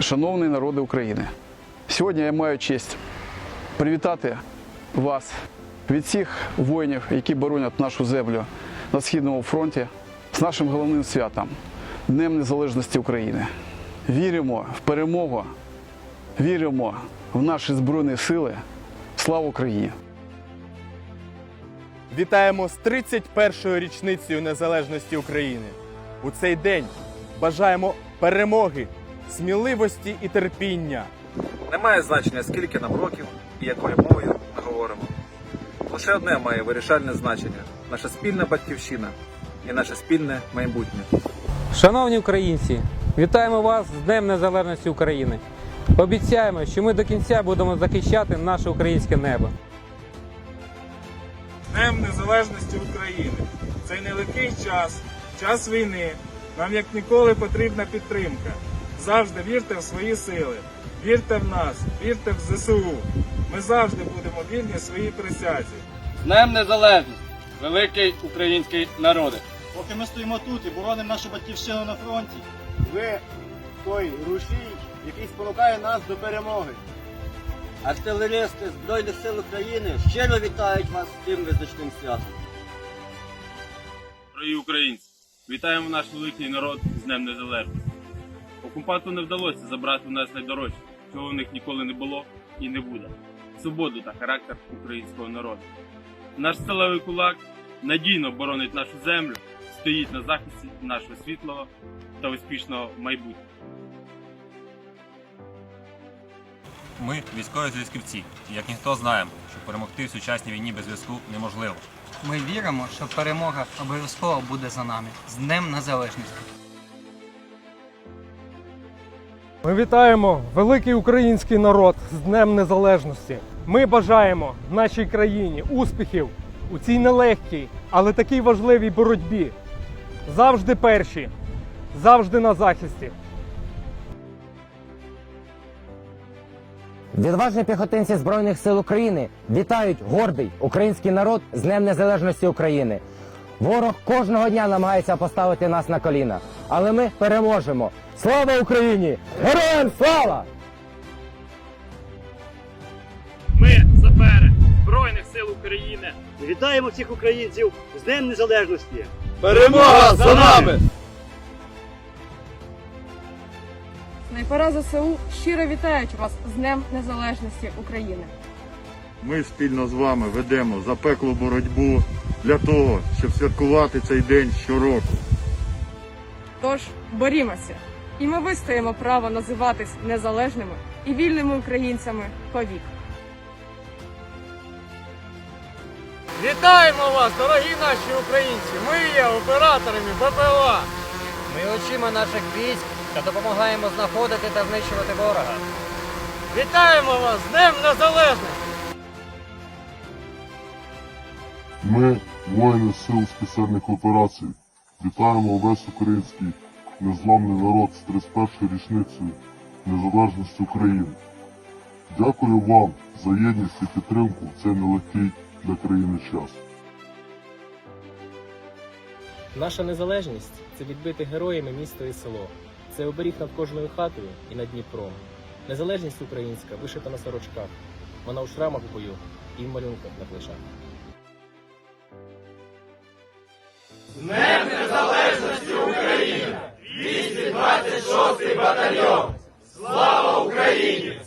шановний народи України. Сьогодні я маю честь привітати вас від всіх воїнів, які боронять нашу землю на Східному фронті з нашим головним святом Днем Незалежності України. Віримо в перемогу, віримо в наші Збройні Сили. Слава Україні! Вітаємо з 31-ю річницею незалежності України. У цей день бажаємо перемоги, сміливості і терпіння. Немає значення, скільки нам років і якою мовою ми говоримо. Лише одне має вирішальне значення наша спільна батьківщина і наше спільне майбутнє. Шановні українці, вітаємо вас з Днем Незалежності України. Обіцяємо, що ми до кінця будемо захищати наше українське небо. Днем Незалежності України. Цей нелегкий час, час війни. Нам як ніколи потрібна підтримка. Завжди вірте в свої сили, вірте в нас, вірте в ЗСУ. Ми завжди будемо вірні своїй присязі. Днем Незалежності, великий український народи. Поки ми стоїмо тут і боронимо нашу батьківщину на фронті, ви той рушій, який спонукає нас до перемоги. Артилеристи Збройних сил України щиро вітають вас з цим визначним святом. Дорогі українці, вітаємо наш великий народ з Днем Незалежності. Окупанту не вдалося забрати у нас найдорожче, чого в них ніколи не було і не буде. Свободу та характер українського народу. Наш сталевий кулак надійно боронить нашу землю, стоїть на захисті нашого світлого та успішного майбутнього. Ми військові зв'язківці, і як ніхто знаємо, що перемогти в сучасній війні без зв'язку неможливо. Ми віримо, що перемога обов'язково буде за нами з Днем Незалежності. Ми вітаємо великий український народ з Днем Незалежності. Ми бажаємо нашій країні успіхів у цій нелегкій, але такій важливій боротьбі. Завжди перші, завжди на захисті. Відважні піхотинці Збройних сил України вітають гордий український народ з Днем Незалежності України. Ворог кожного дня намагається поставити нас на коліна, але ми переможемо. Слава Україні! Героям слава! Ми сапери Збройних сил України! Вітаємо всіх українців з Днем Незалежності! Перемога за нами! Снайпера ЗСУ щиро вітають вас з Днем Незалежності України. Ми спільно з вами ведемо запеклу боротьбу для того, щоб святкувати цей день щороку. Тож борімося, і ми вистоїмо право називатись незалежними і вільними українцями повік. Вітаємо вас, дорогі наші українці! Ми є операторами БПЛА. Ми очима наших військ та допомагаємо знаходити та знищувати ворога. Вітаємо вас з Днем Незалежності! Ми, воїни сил спеціальних операцій, вітаємо весь український незламний народ з 31 річницею незалежності України. Дякую вам за єдність і підтримку в цей нелегкий для країни час. Наша незалежність це відбите героями місто і село. Це оберіг над кожною хатою і над Дніпром. Незалежність українська вишита на сорочках. Вона у шрамах бою і в малюнках на плечах. Днем Незалежності України! 226 батальйон! Слава Україні!